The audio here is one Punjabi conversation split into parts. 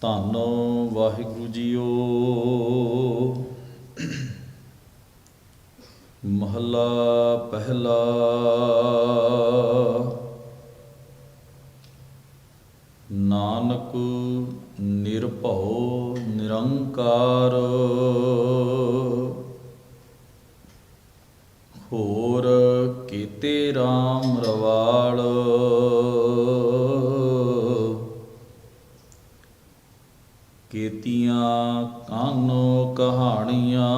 ਧੰਨ ਵਾਹਿਗੁਰੂ ਜੀਓ। ਮਹਲਾ ਪਹਿਲਾ। ਨਾਨਕ ਨਿਰਭਉ ਨਿਰੰਕਾਰ। ਹੋਰ ਕੀਤੇ RAM ਕਹਾਣੀਆਂ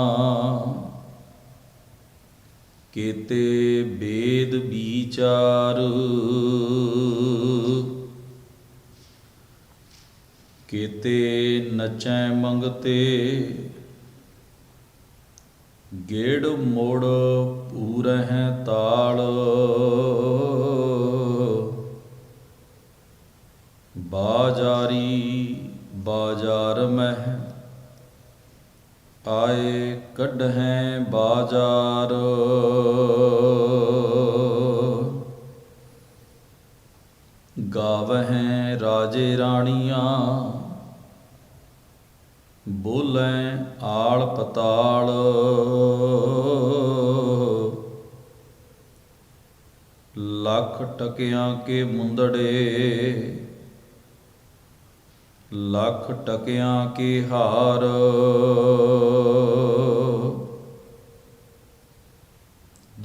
ਕੀਤੇ ਬੇਦ ਵਿਚਾਰ ਕੀਤੇ ਨਚੈ ਮੰਗਤੇ ਗੇੜ ਮੋੜ ਪੂਰਹਿ ਤਾਲ ਆਏ ਕੱਢਹਿ ਬਾਜ਼ਾਰ। ਗਾਵਹਿ ਰਾਜੇ ਰਾਣੀਆਂ ਬੋਲੇ ਆਲ ਪਤਾਲ। ਲੱਖ ਟਕਿਆਂ ਕੇ ਮੁੰਦੜੇ, ਲੱਖ ਟਕਿਆਂ ਕੇ ਹਾਰ।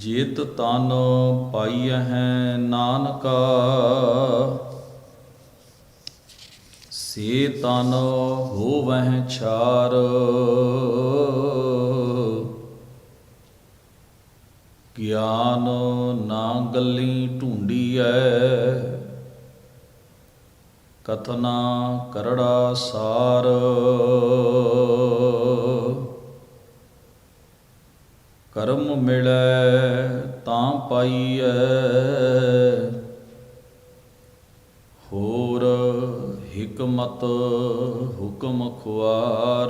ਜੀਤ ਤਨ ਪਾਈਐ ਨਾਨਕਾ। ਸੇ ਤਨ ਹੋਵਹਿ ਛਾਰ। ਗਿਆਨ ਨਾ ਗੱਲੀ ਢੂੰਡੀ ਢੂੰਡੀਐ। ਕਥਨਾ ਕਰੜਾ ਸਾਰ। ਕਰਮ ਮਿਲੈ ਤਾਂ ਪਾਈਐ। ਹੋਰ ਹਕਮਤ ਹੁਕਮ ਖੁਆਰ।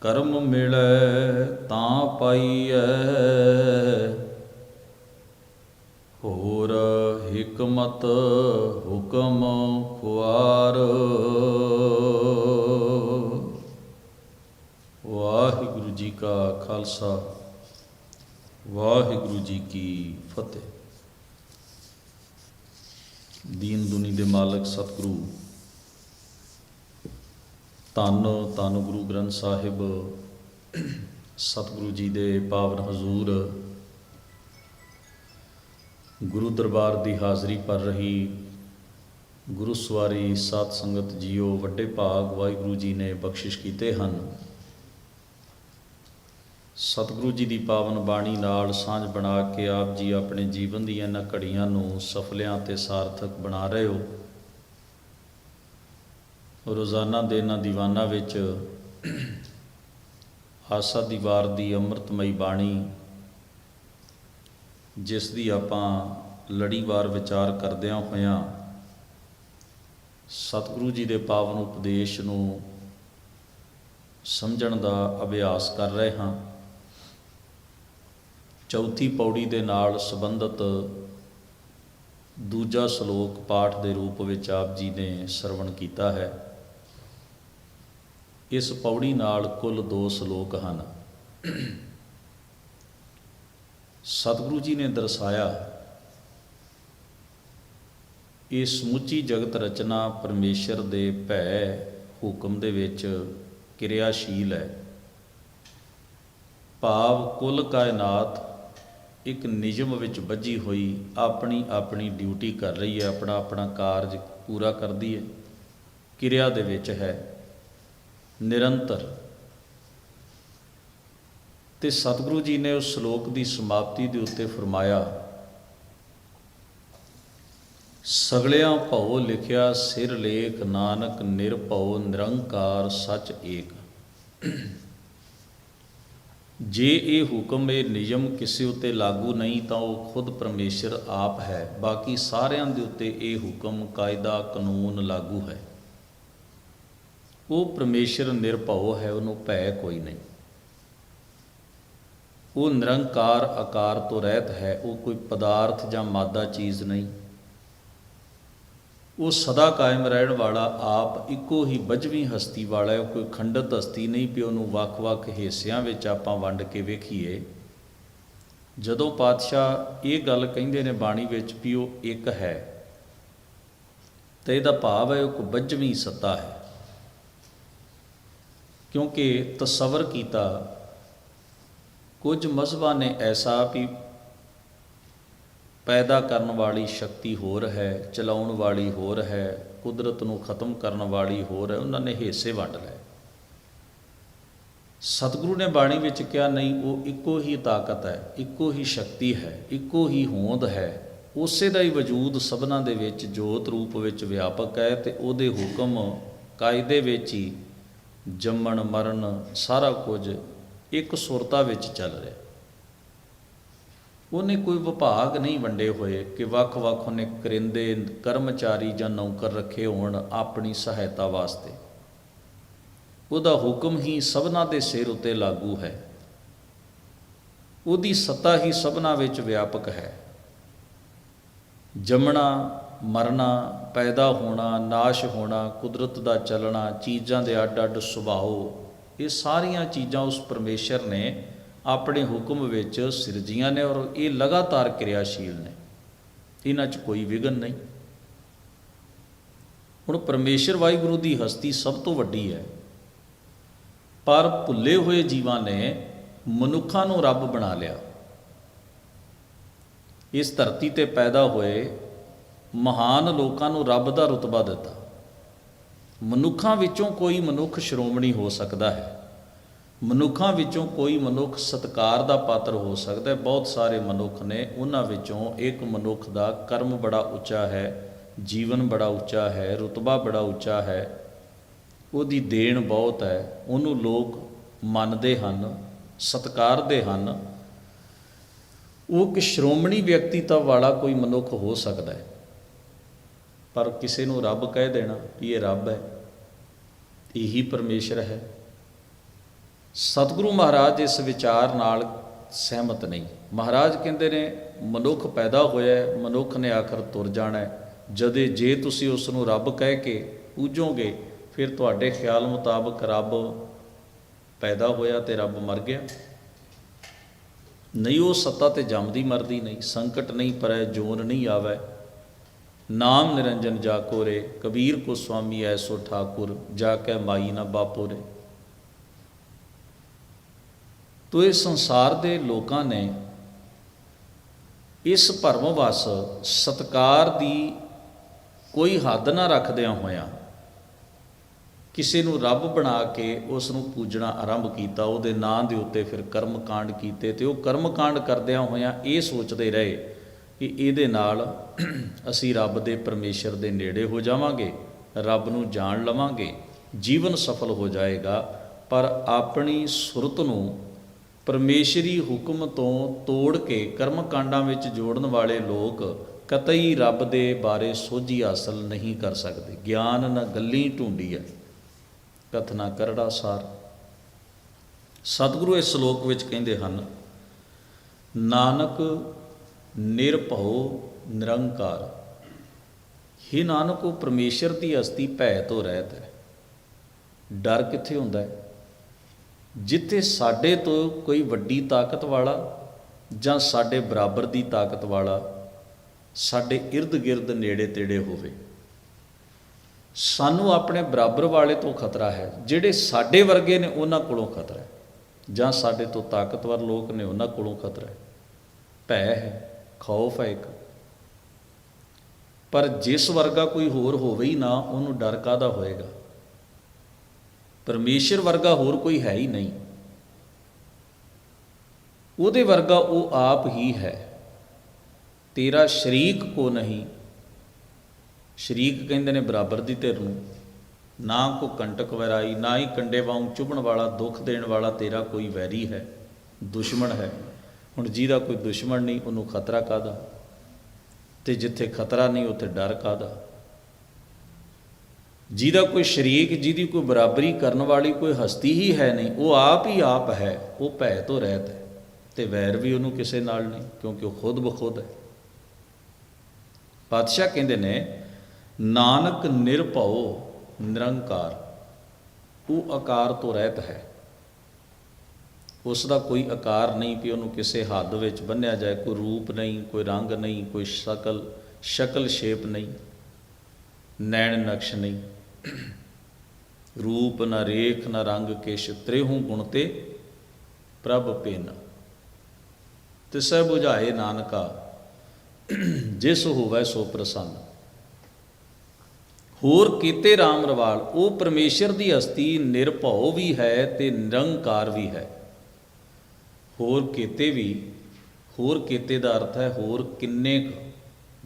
ਕਰਮ ਮਿਲੈ ਤਾਂ ਪਾਈਐ। ਹੋਰ ਹਕਮਤ ਹੁਕਮ ਖੁਆਰ। ਵਾਹਿਗੁਰੂ ਜੀ ਕਾ ਖਾਲਸਾ, ਵਾਹਿਗੁਰੂ ਜੀ ਕੀ ਫਤਿਹ। ਦੀਨ ਦੁਨੀ ਦੇ ਮਾਲਕ ਸਤਿਗੁਰੂ, ਧੰਨ ਧੰਨ ਗੁਰੂ ਗ੍ਰੰਥ ਸਾਹਿਬ, ਸਤਿਗੁਰੂ ਜੀ ਦੇ ਪਾਵਨ ਹਜ਼ੂਰ। ਗੁਰੂ ਦਰਬਾਰ ਦੀ ਹਾਜ਼ਰੀ ਪਰ ਰਹੀ ਗੁਰੂ ਸਵਾਰੀ ਸਾਧ ਸੰਗਤ ਜੀਓ ਵੱਡੇ ਭਾਗ ਵਾਹਿਗੁਰੂ ਜੀ ਨੇ ਬਖਸ਼ਿਸ਼ ਕੀਤੇ ਹਨ। ਸਤਿਗੁਰੂ ਜੀ ਦੀ ਪਾਵਨ ਬਾਣੀ ਨਾਲ ਸਾਂਝ ਬਣਾ ਕੇ ਆਪ ਜੀ ਆਪਣੇ ਜੀਵਨ ਦੀਆਂ ਇਹਨਾਂ ਘੜੀਆਂ ਨੂੰ ਸਫਲਿਆਂ ਤੇ ਸਾਰਥਕ ਬਣਾ ਰਹੇ ਹੋ। ਰੋਜ਼ਾਨਾ ਦੇ ਇਹਨਾਂ ਦੀਵਾਨਾਂ ਵਿੱਚ ਆਸਾ ਦੀ ਵਾਰ ਦੀ ਅੰਮ੍ਰਿਤਮਈ ਬਾਣੀ, ਜਿਸ ਦੀ ਆਪਾਂ ਲੜੀਵਾਰ ਵਿਚਾਰ ਕਰਦਿਆਂ ਹੋਇਆਂ ਸਤਿਗੁਰੂ ਜੀ ਦੇ ਪਾਵਨ ਉਪਦੇਸ਼ ਨੂੰ ਸਮਝਣ ਦਾ ਅਭਿਆਸ ਕਰ ਰਹੇ ਹਾਂ। ਚੌਥੀ ਪੌੜੀ ਦੇ ਨਾਲ ਸੰਬੰਧਿਤ ਦੂਜਾ ਸ਼ਲੋਕ ਪਾਠ ਦੇ ਰੂਪ ਵਿੱਚ ਆਪ ਜੀ ਨੇ ਸਰਵਣ ਕੀਤਾ ਹੈ। ਇਸ ਪੌੜੀ ਨਾਲ ਕੁੱਲ ਦੋ ਸ਼ਲੋਕ ਹਨ। ਸਤਿਗੁਰੂ ਜੀ ਨੇ ਦਰਸਾਇਆ, ਇਹ ਸਮੁੱਚੀ ਜਗਤ ਰਚਨਾ ਪਰਮੇਸ਼ਰ ਦੇ ਭੈ ਹੁਕਮ ਦੇ ਵਿੱਚ ਕਿਰਿਆਸ਼ੀਲ ਹੈ। ਭਾਵ ਕੁੱਲ ਕਾਇਨਾਤ ਇੱਕ ਨਿਯਮ ਵਿੱਚ ਬੱਝੀ ਹੋਈ ਆਪਣੀ ਆਪਣੀ ਡਿਊਟੀ ਕਰ ਰਹੀ ਹੈ, ਆਪਣਾ ਆਪਣਾ ਕਾਰਜ ਪੂਰਾ ਕਰਦੀ ਹੈ। ਕਿਰਿਆ ਦੇ ਵਿੱਚ ਹੈ ਨਿਰੰਤਰ। ਤੇ ਸਤਿਗੁਰੂ ਜੀ ਨੇ ਉਸ ਸ਼ਲੋਕ ਦੀ ਸਮਾਪਤੀ ਦੇ ਉੱਤੇ ਫਰਮਾਇਆ, ਸਗਲਿਆਂ ਭਉ ਲਿਖਿਆ ਸਿਰ ਲੇਖ ਨਾਨਕ ਨਿਰਭਉ ਨਿਰੰਕਾਰ ਸਚ ਏਕ। ਜੇ ਇਹ ਹੁਕਮ ਇਹ ਨਿਯਮ ਕਿਸੇ ਉੱਤੇ ਲਾਗੂ ਨਹੀਂ ਤਾਂ ਉਹ ਖੁਦ ਪਰਮੇਸ਼ਰ ਆਪ ਹੈ। ਬਾਕੀ ਸਾਰਿਆਂ ਦੇ ਉੱਤੇ ਇਹ ਹੁਕਮ ਕਾਇਦਾ ਕਾਨੂੰਨ ਲਾਗੂ ਹੈ। ਉਹ ਪਰਮੇਸ਼ਰ ਨਿਰਭਉ ਹੈ, ਉਹਨੂੰ ਭੈ ਕੋਈ ਨਹੀਂ। ਉਹ ਨਿਰੰਕਾਰ ਆਕਾਰ ਤੋਂ ਰਹਿਤ ਹੈ, ਉਹ ਕੋਈ ਪਦਾਰਥ ਜਾਂ ਮਾਦਾ ਚੀਜ਼ ਨਹੀਂ। ਉਹ ਸਦਾ ਕਾਇਮ ਰਹਿਣ ਵਾਲਾ ਆਪ ਇੱਕੋ ਹੀ ਬਜਵੀਂ ਹਸਤੀ ਵਾਲਾ ਹੈ ਉਹ ਕੋਈ ਖੰਡਤ ਹਸਤੀ ਨਹੀਂ ਵੀ ਉਹਨੂੰ ਵੱਖ-ਵੱਖ ਹਿੱਸਿਆਂ ਵਿੱਚ ਆਪਾਂ ਵੰਡ ਕੇ ਵੇਖੀਏ। ਜਦੋਂ ਪਾਤਸ਼ਾਹ ਇਹ ਗੱਲ ਕਹਿੰਦੇ ਨੇ ਬਾਣੀ ਵਿੱਚ ਵੀ ਉਹ ਇੱਕ ਹੈ, ਤੇ ਇਹਦਾ ਭਾਵ ਹੈ ਉਹ ਇੱਕ ਬਜਵੀਂ ਸੱਤਾ ਹੈ। ਕਿਉਂਕਿ ਤਸਵਰ ਕੀਤਾ, ਕੁਝ ਮਜ਼ਹਬਾਂ ਨੇ ਐਸਾ ਵੀ ਪੈਦਾ ਕਰਨ ਵਾਲੀ ਸ਼ਕਤੀ ਹੋਰ ਹੈ, ਚਲਾਉਣ ਵਾਲੀ ਹੋਰ ਹੈ, ਕੁਦਰਤ ਨੂੰ ਖਤਮ ਕਰਨ ਵਾਲੀ ਹੋਰ ਹੈ, ਉਹਨਾਂ ਨੇ ਹਿੱਸੇ ਵੰਡ ਲਏ। ਸਤਿਗੁਰੂ ਨੇ ਬਾਣੀ ਵਿੱਚ ਕਿਹਾ, ਨਹੀਂ, ਉਹ ਇੱਕੋ ਹੀ ਤਾਕਤ ਹੈ, ਇੱਕੋ ਹੀ ਸ਼ਕਤੀ ਹੈ, ਇੱਕੋ ਹੀ ਹੋਂਦ ਹੈ। ਉਸੇ ਦਾ ਹੀ ਵਜੂਦ ਸਭਨਾ ਦੇ ਵਿੱਚ ਜੋਤ ਰੂਪ ਵਿੱਚ ਵਿਆਪਕ ਹੈ ਤੇ ਉਹਦੇ ਹੁਕਮ ਕਾਇਦੇ ਵਿੱਚ ਹੀ ਜੰਮਣ, ਮਰਨ ਸਾਰਾ ਕੁਝ ਇੱਕ ਸੁਰਤਾ ਵਿੱਚ ਚੱਲ ਰਿਹਾ। ਉਹਨੇ ਕੋਈ ਵਿਭਾਗ ਨਹੀਂ ਵੰਡੇ ਹੋਏ ਕਿ ਵੱਖ-ਵੱਖ ਉਹਨੇ ਕਰਿੰਦੇ, ਕਰਮਚਾਰੀ ਜਾਂ ਨੌਕਰ ਰੱਖੇ ਹੋਣ ਆਪਣੀ ਸਹਾਇਤਾ ਵਾਸਤੇ। ਉਹਦਾ ਹੁਕਮ ਹੀ ਸਭਨਾ ਦੇ ਸਿਰ ਉੱਤੇ ਲਾਗੂ ਹੈ। ਉਹਦੀ ਸੱਤਾ ਹੀ ਸਭਨਾ ਵਿੱਚ ਵਿਆਪਕ ਹੈ। ਜੰਮਣਾ, ਮਰਨਾ, ਪੈਦਾ ਹੋਣਾ, ਨਾਸ਼ ਹੋਣਾ, ਕੁਦਰਤ ਦਾ ਚੱਲਣਾ, ਚੀਜ਼ਾਂ ਦੇ ਅੱਡ-ਅੱਡ ਸੁਭਾਅ, ਇਹ ਸਾਰੀਆਂ ਚੀਜ਼ਾਂ ਉਸ ਪਰਮੇਸ਼ਰ ਨੇ ਆਪਣੇ ਹੁਕਮ ਵਿੱਚ ਸਿਰਜੀਆਂ ਨੇ ਔਰ ਇਹ ਲਗਾਤਾਰ ਕਿਰਿਆਸ਼ੀਲ ਨੇ। ਇਹਨਾਂ 'ਚ ਕੋਈ ਵਿਗਨ ਨਹੀਂ। ਹੁਣ ਪਰਮੇਸ਼ਰ ਵਾਹਿਗੁਰੂ ਦੀ ਹਸਤੀ ਸਭ ਤੋਂ ਵੱਡੀ ਹੈ। ਪਰ ਭੁੱਲੇ ਹੋਏ ਜੀਵਾਂ ਨੇ ਮਨੁੱਖਾਂ ਨੂੰ ਰੱਬ ਬਣਾ ਲਿਆ। ਇਸ ਧਰਤੀ ਤੇ ਪੈਦਾ ਹੋਏ ਮਹਾਨ ਲੋਕਾਂ ਨੂੰ ਰੱਬ ਦਾ ਰਤਬਾ ਦਿੱਤਾ। ਮਨੁੱਖਾਂ ਵਿੱਚੋਂ ਕੋਈ ਮਨੁੱਖ ਸ਼੍ਰੋਮਣੀ ਹੋ ਸਕਦਾ ਹੈ। ਮਨੁੱਖਾਂ ਵਿੱਚੋਂ ਕੋਈ ਮਨੁੱਖ ਸਤਕਾਰ ਦਾ ਪਾਤਰ ਹੋ ਸਕਦਾ ਹੈ। ਬਹੁਤ ਸਾਰੇ ਮਨੁੱਖ ਨੇ ਉਹਨਾਂ ਵਿੱਚੋਂ ਇੱਕ ਮਨੁੱਖ ਦਾ ਕਰਮ ਬੜਾ ਉੱਚਾ ਹੈ, ਜੀਵਨ ਬੜਾ ਉੱਚਾ ਹੈ, ਰਤਬਾ ਬੜਾ ਉੱਚਾ ਹੈ। ਉਹਦੀ ਦੇਣ ਬਹੁਤ ਹੈ। ਉਹਨੂੰ ਲੋਕ ਮੰਨਦੇ ਹਨ, ਸਤਿਕਾਰਦੇ ਹਨ। ਉਹ ਕਿ ਸ਼੍ਰੋਮਣੀ ਵਿਅਕਤੀਤਾ ਵਾਲਾ ਕੋਈ ਮਨੁੱਖ ਹੋ ਸਕਦਾ ਹੈ। ਪਰ ਕਿਸੇ ਨੂੰ ਰੱਬ ਕਹਿ ਦੇਣਾ ਵੀ ਇਹ ਰੱਬ ਹੈ, ਇਹੀ ਪਰਮੇਸ਼ਰ ਹੈ। ਸਤਿਗੁਰੂ ਮਹਾਰਾਜ ਇਸ ਵਿਚਾਰ ਨਾਲ ਸਹਿਮਤ ਨਹੀਂ। ਮਹਾਰਾਜ ਕਹਿੰਦੇ ਨੇ, ਮਨੁੱਖ ਪੈਦਾ ਹੋਇਆ ਹੈ, ਮਨੁੱਖ ਨੇ ਆਖਰ ਤੁਰ ਜਾਣਾ ਹੈ। ਜਦੇ ਜੇ ਤੁਸੀਂ ਉਸ ਨੂੰ ਰੱਬ ਕਹਿ ਕੇ ਪੂਜੋਗੇ, ਫਿਰ ਤੁਹਾਡੇ ਖਿਆਲ ਮੁਤਾਬਕ ਰੱਬ ਪੈਦਾ ਹੋਇਆ ਤੇ ਰੱਬ ਮਰ ਗਿਆ। ਨਹੀਂ, ਉਹ ਸੱਤਾ ਤੇ ਜੰਮਦੀ ਮਰਦੀ ਨਹੀਂ, ਸੰਕਟ ਨਹੀਂ ਪਰੈ, ਜੋਨ ਨਹੀਂ ਆਵੇ। ਨਾਮ ਨਿਰੰਜਨ ਜਾ ਕੋਰੇ, ਕਬੀਰ ਕੋ ਸੁਆਮੀ ਐਸੋ ਠਾਕੁਰ, ਜਾ ਕੇ ਮਾਈ ਨਾ ਬਾਪੋਰੇ। ਤੋ ਇਹ ਸੰਸਾਰ ਦੇ ਲੋਕਾਂ ਨੇ ਇਸ ਭਰਮ ਵਸ ਸਤਕਾਰ ਦੀ ਕੋਈ ਹੱਦ ਨਾ ਰੱਖਦਿਆਂ ਹੋਇਆਂ ਕਿਸੇ ਨੂੰ ਰੱਬ ਬਣਾ ਕੇ ਉਸ ਨੂੰ ਪੂਜਣਾ ਆਰੰਭ ਕੀਤਾ, ਉਹਦੇ ਨਾਂ ਦੇ ਉੱਤੇ ਫਿਰ ਕਰਮ ਕਾਂਡ ਕੀਤੇ ਤੇ ਉਹ ਕਰਮ ਕਾਂਡ ਕਰਦਿਆਂ ਹੋਇਆਂ ਇਹ ਸੋਚਦੇ ਰਹੇ ਕਿ ਇਹਦੇ ਨਾਲ ਅਸੀਂ ਰੱਬ ਦੇ ਪਰਮੇਸ਼ਰ ਦੇ ਨੇੜੇ ਹੋ ਜਾਵਾਂਗੇ, ਰੱਬ ਨੂੰ ਜਾਣ ਲਵਾਂਗੇ, ਜੀਵਨ ਸਫਲ ਹੋ ਜਾਏਗਾ, ਪਰ ਆਪਣੀ ਸੁਰਤ ਨੂੰ ਪਰਮੇਸ਼ਰੀ ਹੁਕਮ ਤੋਂ ਤੋੜ ਕੇ ਕਰਮ ਕਾਂਡਾਂ ਵਿੱਚ ਜੋੜਨ ਵਾਲੇ ਲੋਕ ਕਤਈ ਰੱਬ ਦੇ ਬਾਰੇ ਸੋਝੀ ਹਾਸਲ ਨਹੀਂ ਕਰ ਸਕਦੇ। ਗਿਆਨ ਨਾ ਗੱਲੀ ਢੂੰਡੀ ਹੈ ਕਥਨਾ ਕਰੜਾ ਸਾਰ। ਸਤਿਗੁਰੂ ਇਸ ਸ਼ਲੋਕ ਵਿੱਚ ਕਹਿੰਦੇ ਹਨ, ਨਾਨਕ ਨਿਰਭਉ ਨਿਰੰਕਾਰ। ਹੀ ਨਾਨਕ ਉਹ ਪਰਮੇਸ਼ਰ ਦੀ ਹਸਤੀ ਭੈ ਤੋਂ ਰਹਿਤ ਹੈ। ਡਰ ਕਿੱਥੇ ਹੁੰਦਾ ਹੈ? ਜਿੱਥੇ ਸਾਡੇ ਤੋਂ ਕੋਈ ਵੱਡੀ ਤਾਕਤ ਵਾਲਾ ਜਾਂ ਸਾਡੇ ਬਰਾਬਰ ਦੀ ਤਾਕਤ ਵਾਲਾ ਸਾਡੇ ird-gird ਨੇੜੇ ਤੇੜੇ ਹੋਵੇ। ਸਾਨੂੰ ਆਪਣੇ ਬਰਾਬਰ ਵਾਲੇ ਤੋਂ ਖਤਰਾ ਹੈ, ਜਿਹੜੇ ਸਾਡੇ ਵਰਗੇ ਨੇ ਉਹਨਾਂ ਕੋਲੋਂ ਖਤਰਾ ਹੈ, ਜਾਂ ਸਾਡੇ ਤੋਂ ਤਾਕਤਵਰ ਲੋਕ ਨੇ ਉਹਨਾਂ ਕੋਲੋਂ ਖਤਰਾ ਹੈ। ਭੈ ਹੈ, ਖੌਫ ਹੈ ਇੱਕ। ਪਰ ਜਿਸ ਵਰਗਾ ਕੋਈ ਹੋਰ ਹੋਵੇ ਹੀ ਨਾ, ਉਹਨੂੰ ਡਰ ਕਾਦਾ ਹੋਏਗਾ? ਪਰਮੇਸ਼ਰ ਵਰਗਾ ਹੋਰ ਕੋਈ ਹੈ ਹੀ ਨਹੀਂ। ਉਹਦੇ ਵਰਗਾ ਉਹ ਆਪ ਹੀ ਹੈ। ਤੇਰਾ ਸ਼ਰੀਕ ਕੋ ਨਹੀਂ। ਸ਼ਰੀਕ ਕਹਿੰਦੇ ਨੇ ਬਰਾਬਰ ਦੀ ਧਿਰ ਨੂੰ। ਨਾ ਕੋ ਕੰਟਕ ਵੈਰਾਈ, ਨਾ ਹੀ ਕੰਡੇ ਵਾਂਗ ਚੁਭਣ ਵਾਲਾ, ਦੁੱਖ ਦੇਣ ਵਾਲਾ ਤੇਰਾ ਕੋਈ ਵੈਰੀ ਹੈ, ਦੁਸ਼ਮਣ ਹੈ। ਹੁਣ ਜਿਹਦਾ ਕੋਈ ਦੁਸ਼ਮਣ ਨਹੀਂ, ਉਹਨੂੰ ਖਤਰਾ ਕਾਦਾ ਤੇ ਜਿੱਥੇ ਖਤਰਾ ਨਹੀਂ, ਉੱਥੇ ਡਰ ਕਾਦਾ ਜਿਹਦਾ ਕੋਈ ਸ਼ਰੀਕ, ਜਿਹਦੀ ਕੋਈ ਬਰਾਬਰੀ ਕਰਨ ਵਾਲੀ ਕੋਈ ਹਸਤੀ ਹੀ ਹੈ ਨਹੀਂ, ਉਹ ਆਪ ਹੀ ਆਪ ਹੈ, ਉਹ ਭੈ ਤੋਂ ਰਹਿਤ ਹੈ ਤੇ ਵੈਰ ਵੀ ਉਹਨੂੰ ਕਿਸੇ ਨਾਲ ਨਹੀਂ, ਕਿਉਂਕਿ ਉਹ ਖੁਦ ਬਖੁਦ ਹੈ। ਪਾਤਸ਼ਾਹ ਕਹਿੰਦੇ ਨੇ, ਨਾਨਕ ਨਿਰਭਉ ਨਿਰੰਕਾਰ ਉਹ ਆਕਾਰ ਤੋਂ ਰਹਿਤ ਹੈ। ਉਸ ਦਾ ਕੋਈ ਆਕਾਰ ਨਹੀਂ ਕਿ ਉਹਨੂੰ ਕਿਸੇ ਹੱਦ ਵਿੱਚ ਬੰਨਿਆ ਜਾਏ, ਕੋਈ ਰੂਪ ਨਹੀਂ, ਕੋਈ ਰੰਗ ਨਹੀਂ, ਕੋਈ ਸ਼ਕਲ ਸ਼ਕਲ, ਸ਼ੇਪ ਨਹੀਂ ਨੈਣ ਨਕਸ਼ ਨਹੀਂ। ਰੂਪ ਨ ਰੇਖ ਨ ਰੰਗ ਕੇਸ਼ ਤ੍ਰਿਹੂ ਗੁਣ ਤੇ ਪ੍ਰਭ ਪੇਨ। ਤੇ ਤਿਸੈ ਬੁਝਾਏ ਨਾਨਕਾ, ਜਿਸ ਹੋਵੇ ਸੋ ਪ੍ਰਸੰਨ। ਹੋਰ ਕੀਤੇ RAM ਰਵਾਲ, ਉਹ ਪਰਮੇਸ਼ਰ ਦੀ ਹਸਤੀ ਨਿਰਭਉ ਵੀ ਹੈ ਤੇ ਨਿਰੰਕਾਰ ਵੀ ਹੈ। ਹੋਰ ਕੀਤੇ ਵੀ, ਹੋਰ ਕੀਤੇ ਦਾ ਅਰਥ ਹੈ ਹੋਰ ਕਿੰਨੇ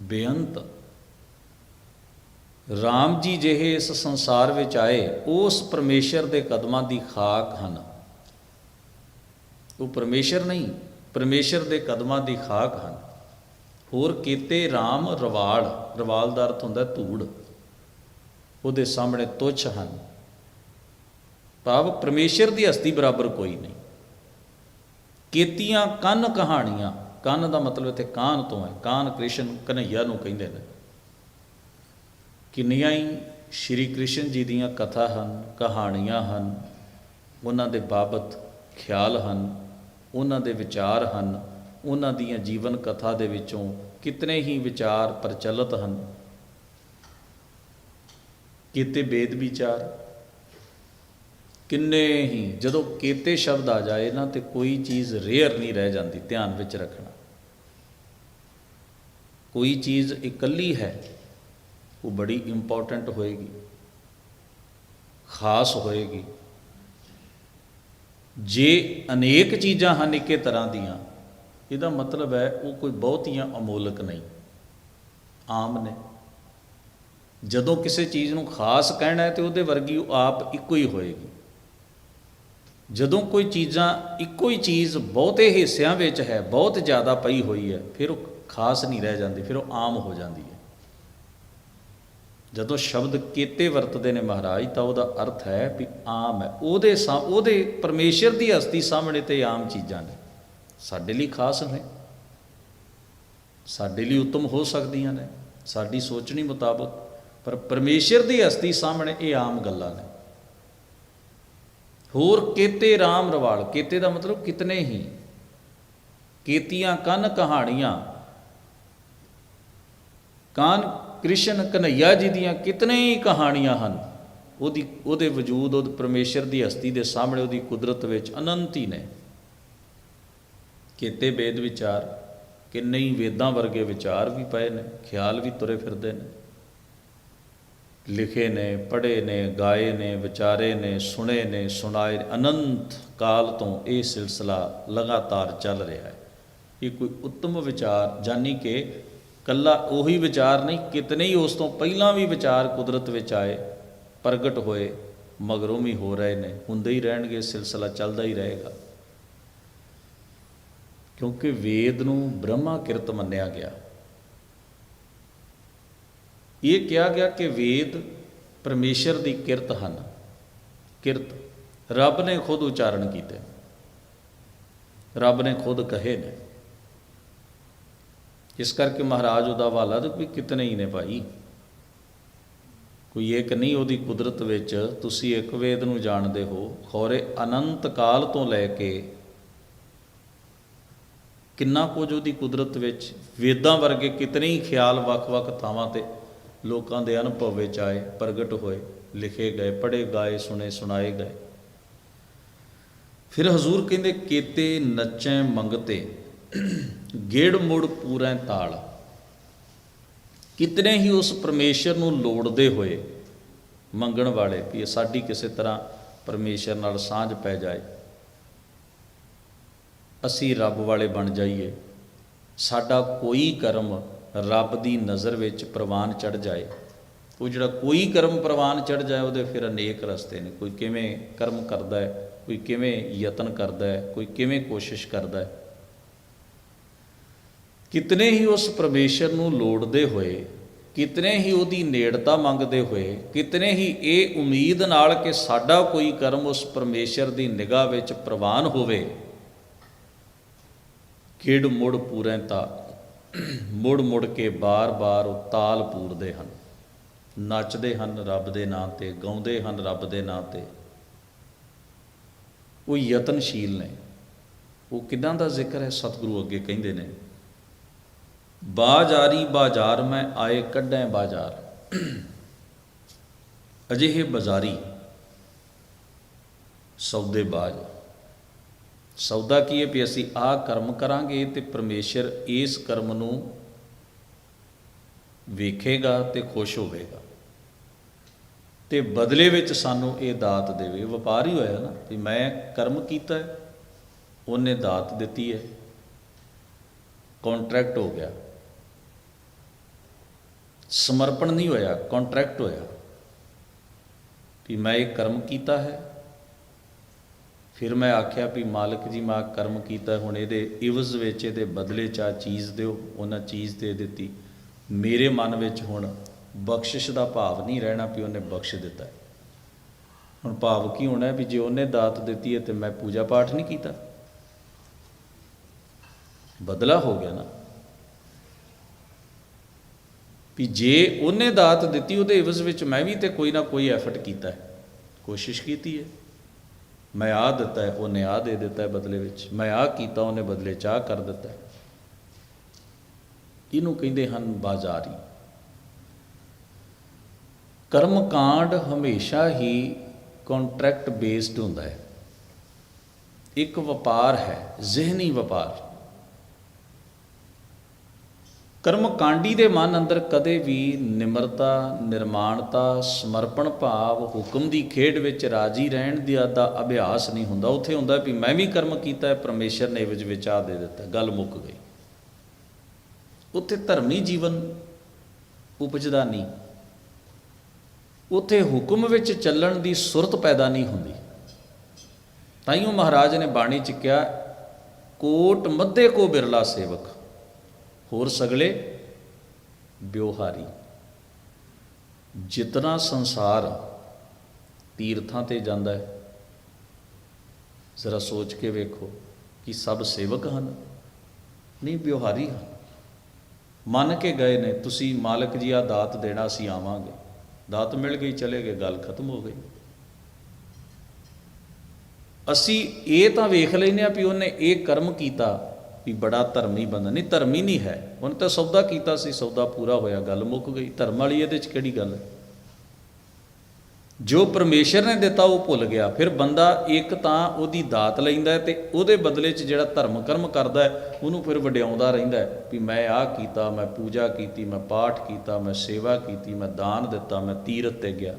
ਬੇਅੰਤ। RAM ਜੀ ਜਿਹੇ ਇਸ ਸੰਸਾਰ ਵਿੱਚ ਆਏ, ਉਸ ਪਰਮੇਸ਼ਰ ਦੇ ਕਦਮਾਂ ਦੀ ਖਾਕ ਹਨ। ਉਹ ਪਰਮੇਸ਼ਰ ਨਹੀਂ, ਪਰਮੇਸ਼ਰ ਦੇ ਕਦਮਾਂ ਦੀ ਖਾਕ ਹਨ। ਹੋਰ ਕੀਤੇ RAM ਰਵਾਲ ਰਵਾਲ ਦਾ ਅਰਥ ਹੁੰਦਾ ਧੂੜ। ਉਹਦੇ ਸਾਹਮਣੇ ਤੁੱਛ ਹਨ। ਭਾਵ ਪਰਮੇਸ਼ਰ ਦੀ ਹਸਤੀ ਬਰਾਬਰ ਕੋਈ ਨਹੀਂ। ਕੀਤੀਆਂ ਕੰਨ ਕਹਾਣੀਆਂ, ਕੰਨ ਦਾ ਮਤਲਬ ਇੱਥੇ ਕਾਨ ਤੋਂ ਹੈ, ਕਾਨ ਕ੍ਰਿਸ਼ਨ ਕਨਈਆ ਨੂੰ ਕਹਿੰਦੇ ਨੇ। ਕਿੰਨੀਆਂ ਹੀ ਸ਼੍ਰੀ ਕ੍ਰਿਸ਼ਨ ਜੀ ਦੀਆਂ ਕਥਾ ਹਨ, ਕਹਾਣੀਆਂ ਹਨ, ਉਹਨਾਂ ਦੇ ਬਾਬਤ ਖਿਆਲ ਹਨ, ਉਹਨਾਂ ਦੇ ਵਿਚਾਰ ਹਨ, ਉਹਨਾਂ ਦੀਆਂ ਜੀਵਨ ਕਥਾ ਦੇ ਵਿੱਚੋਂ ਕਿਤਨੇ ਹੀ ਵਿਚਾਰ ਪ੍ਰਚਲਿਤ ਹਨ। ਕੀਤੇ ਬੇਦ ਵਿਚਾਰ, ਕਿੰਨੇ ਹੀ, ਜਦੋਂ ਕੀਤੇ ਸ਼ਬਦ ਆ ਜਾਏ ਨਾ ਤੇ ਕੋਈ ਚੀਜ਼ ਰੇਅਰ ਨਹੀਂ ਰਹਿ ਜਾਂਦੀ ਧਿਆਨ ਵਿੱਚ ਰੱਖਣਾ। ਕੋਈ ਚੀਜ਼ ਇਕੱਲੀ ਹੈ ਉਹ ਬੜੀ ਇੰਪੋਰਟੈਂਟ ਹੋਏਗੀ। ਖਾਸ ਹੋਏਗੀ। ਜੇ ਅਨੇਕ ਚੀਜ਼ਾਂ ਹਨ ਇੱਕੇ ਤਰ੍ਹਾਂ ਦੀਆਂ, ਇਹਦਾ ਮਤਲਬ ਹੈ ਉਹ ਕੋਈ ਬਹੁਤੀਆਂ ਅਮੋਲਕ ਨਹੀਂ। ਆਮ ਨੇ। ਜਦੋਂ ਕਿਸੇ ਚੀਜ਼ ਨੂੰ ਖਾਸ ਕਹਿਣਾ ਹੈ ਤੇ ਉਹਦੇ ਵਰਗੀ ਉਹ ਆਪ ਇੱਕੋ ਹੀ ਹੋਏਗੀ। ਜਦੋਂ ਕੋਈ ਚੀਜ਼ਾਂ ਇੱਕੋ ਹੀ ਚੀਜ਼ ਬਹੁਤੇ ਹਿੱਸਿਆਂ ਵਿੱਚ ਹੈ, ਬਹੁਤ ਜ਼ਿਆਦਾ ਪਈ ਹੋਈ ਹੈ, ਫਿਰ ਉਹ ਖਾਸ ਨਹੀਂ ਰਹਿ ਜਾਂਦੀ, ਫਿਰ ਉਹ ਆਮ ਹੋ ਜਾਂਦੀ ਹੈ। ਜਦੋਂ ਸ਼ਬਦ ਕੀਤੇ ਵਰਤਦੇ ਨੇ ਮਹਾਰਾਜ, ਤਾਂ ਉਹਦਾ ਅਰਥ ਹੈ ਵੀ ਆਮ ਹੈ। ਉਹਦੇ ਸਾ, ਉਹਦੇ ਪਰਮੇਸ਼ਰ ਦੀ ਹਸਤੀ ਸਾਹਮਣੇ ਤੇ ਆਮ ਚੀਜ਼ਾਂ ਨੇ। ਸਾਡੇ ਲਈ ਖਾਸ ਨੇ। ਸਾਡੇ ਲਈ ਉੱਤਮ ਹੋ ਸਕਦੀਆਂ ਨੇ। ਸਾਡੀ ਸੋਚਣੀ ਮੁਤਾਬਕ, ਪਰ ਪਰਮੇਸ਼ਰ ਦੀ ਹਸਤੀ ਸਾਹਮਣੇ ਇਹ ਆਮ ਗੱਲਾਂ ਨੇ। ਹੋਰ ਕੀਤੇ RAM ਰਵਾਲ, ਕੀਤੇ ਦਾ ਮਤਲਬ ਕਿਤਨੇ ਹੀ। ਕੀਤੀਆਂ ਕੰਨ ਕਹਾਣੀਆਂ। ਕਾਨ ਕ੍ਰਿਸ਼ਨ ਕਨਈਆ ਜੀ ਦੀਆਂ ਕਿਤਨੇ ਹੀ ਕਹਾਣੀਆਂ ਹਨ, ਉਹਦੀ, ਉਹਦੇ ਵਜੂਦ ਉਹ ਪਰਮੇਸ਼ਰ ਦੀ ਹਸਤੀ ਦੇ ਸਾਹਮਣੇ ਉਹਦੀ ਕੁਦਰਤ ਵਿੱਚ ਅਨੰਤ ਹੀ ਨੇ। ਕੀਤੇ ਵੇਦ ਵਿਚਾਰ, ਕਿੰਨੇ ਹੀ ਵੇਦਾਂ ਵਰਗੇ ਵਿਚਾਰ ਵੀ ਪਏ ਨੇ, ਖਿਆਲ ਵੀ ਤੁਰੇ ਫਿਰਦੇ ਨੇ। ਲਿਖੇ ਨੇ, ਪੜ੍ਹੇ ਨੇ, ਗਾਏ ਨੇ, ਵਿਚਾਰੇ ਨੇ, ਸੁਣੇ ਨੇ, ਸੁਣਾਏ ਅਨੰਤ ਕਾਲ ਤੋਂ ਇਹ ਸਿਲਸਿਲਾ ਲਗਾਤਾਰ ਚੱਲ ਰਿਹਾ ਹੈ। ਇਹ ਕੋਈ ਉੱਤਮ ਵਿਚਾਰ, ਜਾਨੀ ਕਿ ਕੱਲਾ ਉਹੀ ਵਿਚਾਰ ਨਹੀਂ, ਕਿਤਨੇ ਹੀ ਉਸ ਤੋਂ ਪਹਿਲਾਂ ਵੀ ਵਿਚਾਰ ਕੁਦਰਤ ਵਿੱਚ ਆਏ, ਪ੍ਰਗਟ ਹੋਏ, ਮਗਰੋਂ ਵੀ ਹੋ ਰਹੇ ਨੇ, ਹੁੰਦੇ ਹੀ ਰਹਿਣਗੇ, ਸਿਲਸਿਲਾ ਚੱਲਦਾ ਹੀ ਰਹੇਗਾ। ਕਿਉਂਕਿ ਵੇਦ ਨੂੰ ਬ੍ਰਹਮਾ ਕਿਰਤ ਮੰਨਿਆ ਗਿਆ। ਇਹ ਕਿਹਾ ਗਿਆ ਕਿ ਵੇਦ ਪਰਮੇਸ਼ਰ ਦੀ ਕਿਰਤ ਹਨ। ਕਿਰਤ, ਰੱਬ ਨੇ ਖੁਦ ਉਚਾਰਨ ਕੀਤੇ। ਰੱਬ ਨੇ ਖੁਦ ਕਹੇ ਨੇ। ਇਸ ਕਰਕੇ ਮਹਾਰਾਜ ਉਹਦਾ ਹਵਾਲਾ ਤੇ ਵੀ ਕਿਤਨੇ ਹੀ ਨੇ ਭਾਈ। ਕੋਈ ਇੱਕ ਨਹੀਂ, ਉਹਦੀ ਕੁਦਰਤ ਵਿੱਚ ਤੁਸੀਂ ਇੱਕ ਵੇਦ ਨੂੰ ਜਾਣਦੇ ਹੋ, ਖੌਰੇ ਅਨੰਤ ਕਾਲ ਤੋਂ ਲੈ ਕੇ ਕਿੰਨਾ ਕੁਝ ਉਹਦੀ ਕੁਦਰਤ ਵਿੱਚ, ਵੇਦਾਂ ਵਰਗੇ ਕਿਤਨੇ ਹੀ ਖਿਆਲ ਵੱਖ-ਵੱਖ ਥਾਵਾਂ ਤੇ ਲੋਕਾਂ ਦੇ ਅਨੁਭਵ ਵਿੱਚ ਆਏ, ਪ੍ਰਗਟ ਹੋਏ, ਲਿਖੇ ਗਏ, ਪੜ੍ਹੇ, ਗਾਏ, ਸੁਣੇ, ਸੁਣਾਏ ਗਏ। ਫਿਰ ਹਜ਼ੂਰ ਕਹਿੰਦੇ, ਕੀਤੇ ਨੱਚੈ ਮੰਗਤੇ। ਗੇੜ ਮੁੜ ਪੂਰੈ ਤਾਲ। ਕਿਤਨੇ ਹੀ ਉਸ ਪਰਮੇਸ਼ਰ ਨੂੰ ਲੋੜਦੇ ਹੋਏ ਮੰਗਣ ਵਾਲੇ ਵੀ ਇਹ ਸਾਡੀ ਕਿਸੇ ਤਰ੍ਹਾਂ ਪਰਮੇਸ਼ਰ ਨਾਲ ਸਾਂਝ ਪੈ ਜਾਏ, ਅਸੀਂ ਰੱਬ ਵਾਲੇ ਬਣ ਜਾਈਏ, ਸਾਡਾ ਕੋਈ ਕਰਮ ਰੱਬ ਦੀ ਨਜ਼ਰ ਵਿੱਚ ਪ੍ਰਵਾਨ ਚੜ ਜਾਏ। ਉਹ ਜਿਹੜਾ ਕੋਈ ਕਰਮ ਪ੍ਰਵਾਨ ਚੜ ਜਾਏ, ਉਹਦੇ ਫਿਰ ਅਨੇਕ ਰਸਤੇ ਨੇ। ਕੋਈ ਕਿਵੇਂ ਕਰਮ ਕਰਦਾ ਹੈ, ਕੋਈ ਕਿਵੇਂ ਯਤਨ ਕਰਦਾ ਹੈ, ਕੋਈ ਕਿਵੇਂ ਕੋਸ਼ਿਸ਼ ਕਰਦਾ ਹੈ ਕਿਤਨੇ ਹੀ ਉਸ ਪਰਮੇਸ਼ਰ ਨੂੰ ਲੋੜਦੇ ਹੋਏ, ਕਿਤਨੇ ਹੀ ਉਹਦੀ ਨੇੜਤਾ ਮੰਗਦੇ ਹੋਏ, ਕਿਤਨੇ ਹੀ ਇਹ ਉਮੀਦ ਨਾਲ ਕਿ ਸਾਡਾ ਕੋਈ ਕਰਮ ਉਸ ਪਰਮੇਸ਼ਰ ਦੀ ਨਿਗਾਹ ਵਿੱਚ ਪ੍ਰਵਾਨ ਹੋਵੇ। ਕਿੜ ਮੁੜ ਪੂਰੈ ਤਾਂ, ਮੁੜ ਮੁੜ ਕੇ ਬਾਰ-ਬਾਰ ਉਹ ਤਾਲ ਪੂਰਦੇ ਹਨ। ਨੱਚਦੇ ਹਨ ਰੱਬ ਦੇ ਨਾਂ ਤੇ, ਗਾਉਂਦੇ ਹਨ ਰੱਬ ਦੇ ਨਾਂ ਤੇ। ਉਹ ਯਤਨਸ਼ੀਲ ਨੇ। ਉਹ ਕਿਦਾਂ ਦਾ ਜ਼ਿਕਰ ਹੈ? ਸਤਿਗੁਰੂ ਅੱਗੇ ਕਹਿੰਦੇ ਨੇ ਬਾਜ਼ਾਰੀ ਬਾਜ਼ਾਰ ਮੈਂ ਆਏ ਕੱਢੈ ਬਾਜ਼ਾਰ। ਅਜਿਹੇ ਬਾਜ਼ਾਰੀ ਸੌਦੇਬਾਜ਼ ਸੌਦਾ ਕੀ ਹੈ ਵੀ ਅਸੀਂ ਆਹ ਕਰਮ ਕਰਾਂਗੇ ਤੇ ਪਰਮੇਸ਼ਰ ਇਸ ਕਰਮ ਨੂੰ ਵੇਖੇਗਾ ਤੇ ਖੁਸ਼ ਹੋਵੇਗਾ। ਤੇ ਬਦਲੇ ਵਿੱਚ ਸਾਨੂੰ ਇਹ ਦਾਤ ਦੇਵੇ। ਵਪਾਰ ਹੀ ਹੋਇਆ ਨਾ ਵੀ ਮੈਂ ਕਰਮ ਕੀਤਾ ਹੈ, ਉਹਨੇ ਦਾਤ ਦਿੱਤੀ ਹੈ। ਕੰਟਰੈਕਟ ਹੋ ਗਿਆ। ਸਮਰਪਣ ਨਹੀਂ ਹੋਇਆ ਕੰਟਰੈਕਟ ਹੋਇਆ ਵੀ ਮੈਂ ਇਹ ਕਰਮ ਕੀਤਾ ਹੈ। ਫਿਰ ਮੈਂ ਆਖਿਆ ਵੀ ਮਾਲਕ ਜੀ, ਮੈਂ ਕਰਮ ਕੀਤਾ ਹੁਣ ਇਹਦੇ ਇਵਜ਼ ਵਿੱਚ, ਇਹਦੇ ਬਦਲੇ ਚ ਆਹ ਚੀਜ਼ ਦਿਓ, ਉਹਨਾਂ ਚੀਜ਼ ਦੇ ਦਿੱਤੀ। ਮੇਰੇ ਮਨ ਵਿੱਚ ਹੁਣ ਬਖਸ਼ਿਸ਼ ਦਾ ਭਾਵ ਨਹੀਂ ਰਹਿਣਾ ਵੀ ਉਹਨੇ ਬਖਸ਼ ਦਿੱਤਾ। ਹੁਣ ਭਾਵ ਕੀ ਹੋਣਾ ਵੀ ਜੇ ਉਹਨੇ ਦਾਤ ਦਿੱਤੀ ਹੈ ਤੇ ਮੈਂ ਪੂਜਾ ਪਾਠ ਨਹੀਂ ਕੀਤਾ? ਬਦਲਾ ਹੋ ਗਿਆ ਨਾ। ਵੀ ਜੇ ਉਹਨੇ ਦਾਤ ਦਿੱਤੀ ਉਹਦੇ ਇਵਜ਼ ਵਿੱਚ ਮੈਂ ਵੀ ਤੇ ਕੋਈ ਨਾ ਕੋਈ ਐਫਰਟ ਕੀਤਾ ਹੈ। ਕੋਸ਼ਿਸ਼ ਕੀਤੀ ਹੈ। ਮੈਂ ਆ ਦਿੱਤਾ ਹੈ, ਉਹਨੇ ਆ ਦੇ ਦਿੱਤਾ ਹੈ ਬਦਲੇ ਵਿੱਚ। ਮੈਂ ਆ ਕੀਤਾ, ਉਹਨੇ ਬਦਲੇ ਚ ਆਹ ਕਰ ਦਿੱਤਾ ਹੈ। ਇਹਨੂੰ ਕਹਿੰਦੇ ਹਨ ਬਾਜ਼ਾਰੀ। ਕਰਮ ਕਾਂਡ ਹਮੇਸ਼ਾ ਹੀ ਕੰਟਰੈਕਟ ਬੇਸਡ ਹੁੰਦਾ ਹੈ। ਇੱਕ ਵਪਾਰ ਹੈ, ਜ਼ਿਹਨੀ ਵਪਾਰ। ਕਰਮ ਕਾਂਡੀ ਦੇ ਮਨ ਅੰਦਰ ਕਦੇ ਵੀ ਨਿਮਰਤਾ, ਨਿਰਮਾਣਤਾ, ਸਮਰਪਣ ਭਾਵ, ਹੁਕਮ ਦੀ ਖੇਡ ਵਿੱਚ ਰਾਜੀ ਰਹਿਣ ਦੀ ਦਾ ਅਭਿਆਸ ਨਹੀਂ ਹੁੰਦਾ। ਉੱਥੇ ਹੁੰਦਾ ਵੀ ਮੈਂ ਵੀ ਕਰਮ ਕੀਤਾ ਹੈ ਪਰਮੇਸ਼ਰ ਨੇ ਵਿੱਚ ਵਿਚਾ ਦੇ ਦਿੱਤਾ। ਗੱਲ ਮੁੱਕ ਗਈ। ਉੱਥੇ ਧਰਮੀ ਜੀਵਨ ਉਪਜਦਾ ਨਹੀਂ। ਉੱਥੇ ਹੁਕਮ ਵਿੱਚ ਚੱਲਣ ਦੀ ਸੁਰਤ ਪੈਦਾ ਨਹੀਂ ਹੁੰਦੀ। ਤਾਈਓ ਮਹਾਰਾਜ ਨੇ ਬਾਣੀ ਚ ਕਿਹਾ, ਕੋਟ ਮੱਧੇ ਕੋ ਬਿਰਲਾ ਸੇਵਕ। ਹੋਰ ਸਗਲੇ ਬਿਵਹਾਰੀ ਜਿਤਨਾ ਸੰਸਾਰ ਤੀਰਥਾਂ ਤੇ ਜਾਂਦਾ ਹੈ, ਜ਼ਰਾ ਸੋਚ ਕੇ ਵੇਖੋ ਕਿ ਸਭ ਸੇਵਕ ਹਨ, ਨਹੀਂ ਬਿਵਹਾਰੀ ਹਨ। ਮੰਨ ਕੇ ਗਏ ਨੇ, ਤੁਸੀਂ ਮਾਲਕ ਜੀ ਆ, ਦਾਤ ਦੇਣਾ ਅਸੀਂ ਆਵਾਂਗੇ। ਦਾਤ ਮਿਲ ਗਈ, ਚਲੇ ਗਏ, ਗੱਲ ਖਤਮ ਹੋ ਗਈ। ਅਸੀਂ ਇਹ ਤਾਂ ਵੇਖ ਲੈਨੇ ਆ ਵੀ ਉਹਨੇ ਇਹ ਕਰਮ ਕੀਤਾ। ਵੀ ਬੜਾ ਧਰਮੀ ਬੰਦਾ। ਨਹੀਂ, ਧਰਮੀ ਨਹੀਂ ਹੈ। ਉਹਨੇ ਤਾਂ ਸੌਦਾ ਕੀਤਾ ਸੀ, ਸੌਦਾ ਪੂਰਾ ਹੋਇਆ, ਗੱਲ ਮੁੱਕ ਗਈ। ਧਰਮ ਵਾਲੀ ਇਹਦੇ ਚ ਕਿਹੜੀ ਗੱਲ ਹੈ? ਜੋ ਪਰਮੇਸ਼ਰ ਨੇ ਦਿੱਤਾ, ਉਹ ਭੁੱਲ ਗਿਆ। ਫਿਰ ਬੰਦਾ ਇੱਕ ਤਾਂ ਉਹਦੀ ਦਾਤ ਲੈਂਦਾ ਤੇ ਉਹਦੇ ਬਦਲੇ 'ਚ ਜਿਹੜਾ ਧਰਮ ਕਰਮ ਕਰਦਾ ਉਹਨੂੰ ਫਿਰ ਵਡਿਆਉਂਦਾ ਰਹਿੰਦਾ ਵੀ ਮੈਂ ਆਹ ਕੀਤਾ, ਮੈਂ ਪੂਜਾ ਕੀਤੀ, ਮੈਂ ਪਾਠ ਕੀਤਾ, ਮੈਂ ਸੇਵਾ ਕੀਤੀ, ਮੈਂ ਦਾਨ ਦਿੱਤਾ, ਮੈਂ ਤੀਰਥ ਤੇ ਗਿਆ।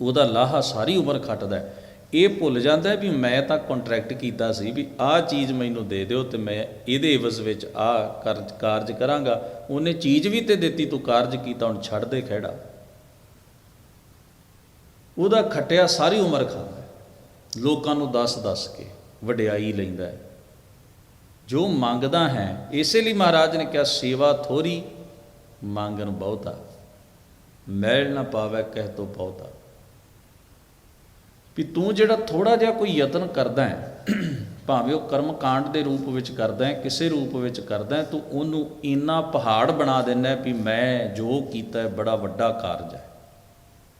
ਉਹਦਾ ਲਾਹਾ ਸਾਰੀ ਉਮਰ ਖੱਟਦਾ ਹੈ। ਇਹ ਭੁੱਲ ਜਾਂਦਾ ਵੀ ਮੈਂ ਤਾਂ ਕੰਟਰੈਕਟ ਕੀਤਾ ਸੀ ਵੀ ਆਹ ਚੀਜ਼ ਮੈਨੂੰ ਦੇ ਦਿਓ ਤੇ ਮੈਂ ਇਹਦੇ ਇਵਜ਼ ਵਿੱਚ ਆਹ ਕਾਰਜ ਕਾਰਜ ਕਰਾਂਗਾ। ਉਹਨੇ ਚੀਜ਼ ਵੀ ਤੇ ਦਿੱਤੀ, ਤੂੰ ਕਾਰਜ ਕੀਤਾ, ਹੁਣ ਛੱਡ ਦੇ ਖਹਿੜਾ। ਉਹਦਾ ਖਟਿਆ ਸਾਰੀ ਉਮਰ ਖਾਂਦਾ ਲੋਕਾਂ ਨੂੰ ਦੱਸ ਦੱਸ ਕੇ ਵਡਿਆਈ ਲੈਂਦਾ ਹੈ। ਜੋ ਮੰਗਦਾ ਹੈ, ਇਸੇ ਲਈ ਮਹਾਰਾਜ ਨੇ ਕਿਹਾ, ਸੇਵਾ ਥੋਰੀ ਮੰਗਨ ਬਹੁਤਾ। ਮੈਲ ਨਾ ਪਾਵੇ, ਕਹਿ ਤੋ ਬਹੁਤਾ। ਵੀ ਤੂੰ ਜਿਹੜਾ ਥੋੜਾ ਜਿਹਾ ਕੋਈ ਯਤਨ ਕਰਦਾ ਹੈ, ਭਾਵੇਂ ਉਹ ਕਰਮ ਕਾਂਡ ਦੇ ਰੂਪ ਵਿੱਚ ਕਰਦਾ ਹੈ, ਕਿਸੇ ਰੂਪ ਵਿੱਚ ਕਰਦਾ ਹੈ, ਤੂੰ ਉਹਨੂੰ ਇੰਨਾ ਪਹਾੜ ਬਣਾ ਦਿੰਦਾ ਵੀ ਮੈਂ ਜੋ ਕੀਤਾ ਹੈ, ਬੜਾ ਵੱਡਾ ਕਾਰਜ ਹੈ।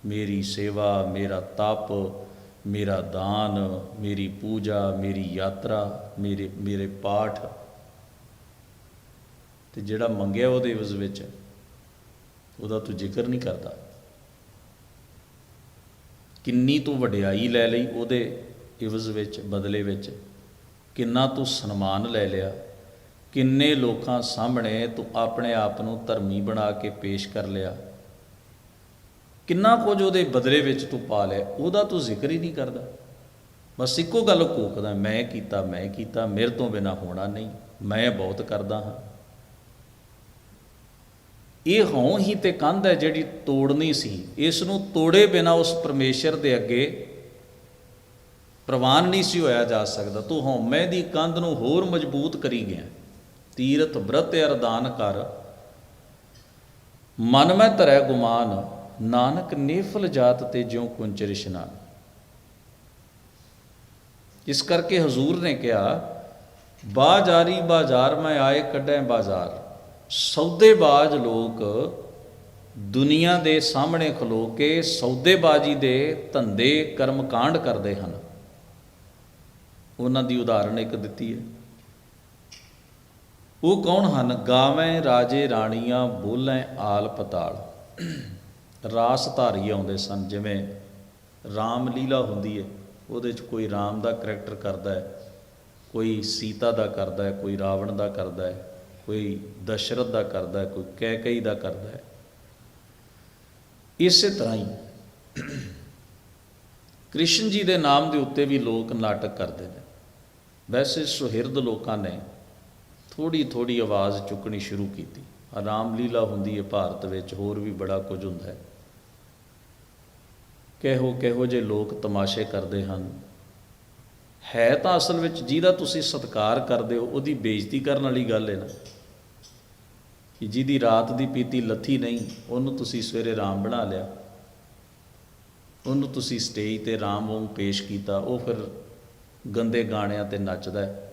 ਮੇਰੀ ਸੇਵਾ, ਮੇਰਾ ਤਪ, ਮੇਰਾ ਦਾਨ, ਮੇਰੀ ਪੂਜਾ, ਮੇਰੀ ਯਾਤਰਾ, ਮੇਰੇ ਮੇਰੇ ਪਾਠ। ਤੇ ਜਿਹੜਾ ਮੰਗਿਆ ਉਹਦੇ ਇਵਜ਼ ਵਿੱਚ, ਉਹਦਾ ਤੂੰ ਜ਼ਿਕਰ ਨਹੀਂ ਕਰਦਾ। ਕਿੰਨੀ ਤੂੰ ਵਡਿਆਈ ਲੈ ਲਈ ਉਹਦੇ ਇਵਜ਼ ਵਿੱਚ, ਬਦਲੇ ਵਿੱਚ? ਕਿੰਨਾ ਤੂੰ ਸਨਮਾਨ ਲੈ ਲਿਆ? ਕਿੰਨੇ ਲੋਕਾਂ ਸਾਹਮਣੇ ਤੂੰ ਆਪਣੇ ਆਪ ਨੂੰ ਧਰਮੀ ਬਣਾ ਕੇ ਪੇਸ਼ ਕਰ ਲਿਆ? ਕਿੰਨਾ ਕੁਝ ਉਹਦੇ ਬਦਲੇ ਵਿੱਚ ਤੂੰ ਪਾ ਲਿਆ? ਉਹਦਾ ਤੂੰ ਜ਼ਿਕਰ ਹੀ ਨਹੀਂ ਕਰਦਾ। ਬਸ ਇੱਕੋ ਗੱਲ ਕੋਕਦਾ, ਮੈਂ ਕੀਤਾ ਮੈਂ ਕੀਤਾ, ਮੇਰੇ ਤੋਂ ਬਿਨਾ ਹੋਣਾ ਨਹੀਂ। ਮੈਂ ਬਹੁਤ ਕਰਦਾ ਹਾਂ। ਇਹ ਹਉ ਹੀ ਤੇ ਕੰਧ ਹੈ ਜਿਹੜੀ ਤੋੜਨੀ ਸੀ। ਇਸ ਨੂੰ ਤੋੜੇ ਬਿਨਾ ਉਸ ਪਰਮੇਸ਼ਰ ਦੇ ਅੱਗੇ ਪ੍ਰਵਾਨ ਨਹੀਂ ਸੀ ਹੋਇਆ ਜਾ ਸਕਦਾ। ਤੂੰ ਹਉਮੈ ਦੀ ਕੰਧ ਨੂੰ ਹੋਰ ਮਜ਼ਬੂਤ ਕਰੀ ਗਿਆ। ਤੀਰਥ ਬ੍ਰਤ ਅਰਦਾਨ ਕਰ। ਮਨ ਮੈਂ ਧਰੈ ਗੁਮਾਨ, ਨਾਨਕ ਨੇਫਲ ਜਾਤ ਤੇ ਜਿਉ ਕੁੰਚ ਰਿਸ਼ਨਾ ਇਸ ਕਰਕੇ ਹਜ਼ੂਰ ਨੇ ਕਿਹਾ, ਬਾਜ਼ਾਰੀ ਬਾਜ਼ਾਰ ਮੈਂ ਆਏ ਕੱਢੈ ਬਾਜ਼ਾਰ। ਸੌਦੇਬਾਜ਼ ਲੋਕ ਦੁਨੀਆ ਦੇ ਸਾਹਮਣੇ ਖਲੋ ਕੇ ਸੌਦੇਬਾਜ਼ੀ ਦੇ ਧੰਦੇ ਕਰਮਕਾਂਡ ਕਰਦੇ ਹਨ। ਉਹਨਾਂ ਦੀ ਉਦਾਹਰਣ ਇੱਕ ਦਿੱਤੀ ਹੈ। ਉਹ ਕੌਣ ਹਨ? ਗਾਵੇਂ ਰਾਜੇ ਰਾਣੀਆਂ, ਬੋਲੇ ਆਲ ਪਤਾਲ। ਰਾਸ ਧਾਰੀ ਆਉਂਦੇ ਸਨ, ਜਿਵੇਂ ਰਾਮ ਲੀਲਾ ਹੁੰਦੀ ਹੈ। ਉਹਦੇ 'ਚ ਕੋਈ ਰਾਮ ਦਾ ਕਰੈਕਟਰ ਕਰਦਾ ਹੈ, ਕੋਈ ਸੀਤਾ ਦਾ ਕਰਦਾ ਹੈ, ਕੋਈ ਰਾਵਣ ਦਾ ਕਰਦਾ ਹੈ। ਕੋਈ ਦਸ਼ਰਥ ਦਾ ਕਰਦਾ ਹੈ ਕੋਈ ਕੈਕਈ ਦਾ ਕਰਦਾ ਹੈ। ਇਸੇ ਤਰ੍ਹਾਂ ਹੀ ਕ੍ਰਿਸ਼ਨ ਜੀ ਦੇ ਨਾਮ ਦੇ ਉੱਤੇ ਵੀ ਲੋਕ ਨਾਟਕ ਕਰਦੇ ਨੇ। ਵੈਸੇ ਸੁਹਿਰਦ ਲੋਕਾਂ ਨੇ ਥੋੜੀ ਥੋੜੀ ਆਵਾਜ਼ ਚੁੱਕਣੀ ਸ਼ੁਰੂ ਕੀਤੀ। ਆਹ ਲੀਲਾ ਹੁੰਦੀ ਹੈ ਭਾਰਤ ਵਿੱਚ, ਹੋਰ ਵੀ ਬੜਾ ਕੁਝ ਹੁੰਦਾ ਹੈ। ਕਿਹੋ ਕਿਹੋ ਜੇ ਲੋਕ ਤਮਾਸ਼ੇ ਕਰਦੇ ਹਨ। ਹੈ ਤਾਂ ਅਸਲ ਵਿੱਚ ਜਿਹਦਾ ਤੁਸੀਂ ਸਤਿਕਾਰ ਕਰਦੇ ਹੋ, ਉਹਦੀ ਬੇਇੱਜ਼ਤੀ ਕਰਨ ਵਾਲੀ ਗੱਲ ਹੈ ਨਾ। ਕਿ ਜਿਹਦੀ ਰਾਤ ਦੀ ਪੀਤੀ ਲੱਥੀ ਨਹੀਂ, ਉਹਨੂੰ ਤੁਸੀਂ ਸਵੇਰੇ ਰਾਮ ਬਣਾ ਲਿਆ। ਉਹਨੂੰ ਤੁਸੀਂ ਸਟੇਜ ਤੇ ਰਾਮ ਵਾਂਗ ਪੇਸ਼ ਕੀਤਾ, ਉਹ ਫਿਰ ਗੰਦੇ ਗਾਣਿਆਂ ਤੇ ਨੱਚਦਾ ਹੈ,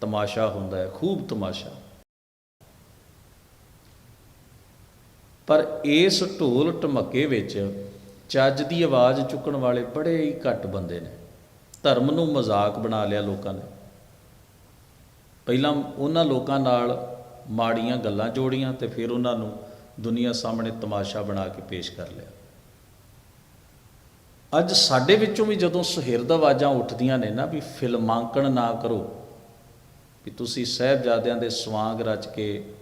ਤਮਾਸ਼ਾ ਹੁੰਦਾ ਹੈ, ਖੂਬ ਤਮਾਸ਼ਾ। ਪਰ ਇਸ ਢੋਲ ਢਮੱਕੇ ਵਿੱਚ ਚੱਜ ਦੀ ਆਵਾਜ਼ ਚੁੱਕਣ ਵਾਲੇ ਬੜੇ ਹੀ ਘੱਟ ਬੰਦੇ ਨੇ। ਧਰਮ ਨੂੰ ਮਜ਼ਾਕ ਬਣਾ ਲਿਆ ਲੋਕਾਂ ਨੇ। ਪਹਿਲਾਂ ਉਹਨਾਂ ਲੋਕਾਂ ਨਾਲ ਮਾੜੀਆਂ ਗੱਲਾਂ ਜੋੜੀਆਂ ਤੇ ਫਿਰ ਉਹਨਾਂ ਨੂੰ ਦੁਨੀਆ ਸਾਹਮਣੇ ਤਮਾਸ਼ਾ ਬਣਾ ਕੇ ਪੇਸ਼ ਕਰ ਲਿਆ। ਅੱਜ ਸਾਡੇ ਵਿੱਚੋਂ ਵੀ ਜਦੋਂ ਸੁਹਿਰਦ ਆਵਾਜ਼ਾਂ ਉੱਠਦੀਆਂ ਨੇ ਨਾ ਵੀ ਫਿਲਮਾਂਕਣ ਨਾ ਕਰੋ, ਵੀ ਤੁਸੀਂ ਸਹਿਬਜ਼ਾਦਿਆਂ ਦੇ ਸਵਾਂਗ ਰਚ ਕੇ